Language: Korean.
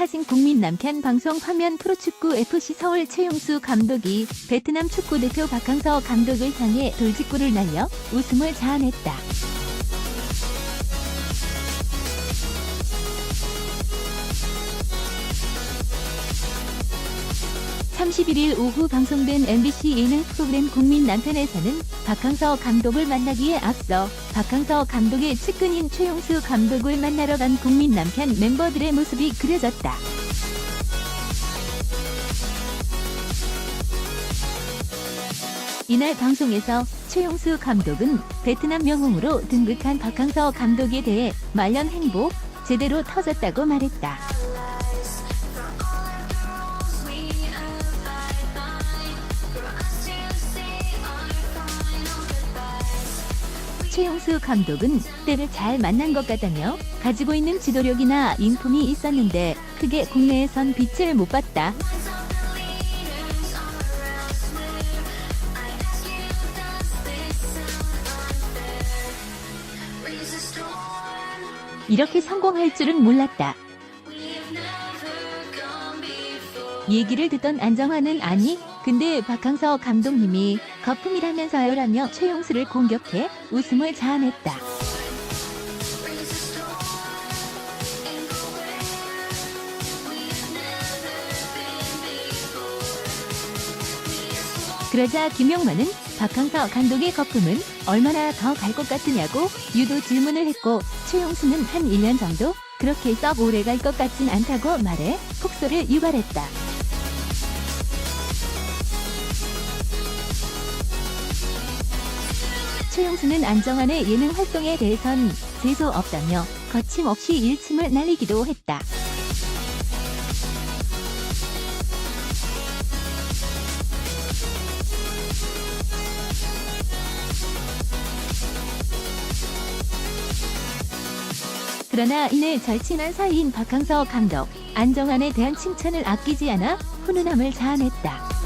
사진 국민 남편 방송 화면 프로축구 FC 서울 최용수 감독이 베트남 축구대표 박항서 감독을 향해 돌직구를 날려 웃음을 자아냈다. (31일) 오후 방송된 MBC 예능 프로그램 국민 남편에서는 박항서 감독을 만나기에 앞서 박항서 감독의 측근인 최용수 감독을 만나러 간 국민 남편 멤버들의 모습이 그려졌다. 이날 방송에서 최용수 감독은 베트남 영웅으로 등극한 박항서 감독에 대해 말년 행복 제대로 터졌다고 말했다. 최용수 감독은 때를 잘 만난 것 같다며 가지고 있는 지도력이나 인품이 있었는데 크게 국내에선 빛을 못 봤다. 이렇게 성공할 줄은 몰랐다. 얘기를 듣던 안정환은 아니, 근데 박항서 감독님이 거품이라면서요라며 최용수를 공격해 웃음을 자아냈다. 그러자 김영만은 박항서 감독의 거품은 얼마나 더 갈 것 같으냐고 유도 질문을 했고 최용수는 한 1년 정도 그렇게 썩 오래 갈 것 같진 않다고 말해 폭소를 유발했다. 최용수는 안정환의 예능 활동에 대해선 재수 없다며 거침없이 일침을 날리기도 했다. 그러나 이내 절친한 사이인 박항서 감독, 안정환에 대한 칭찬을 아끼지 않아 훈훈함을 자아냈다.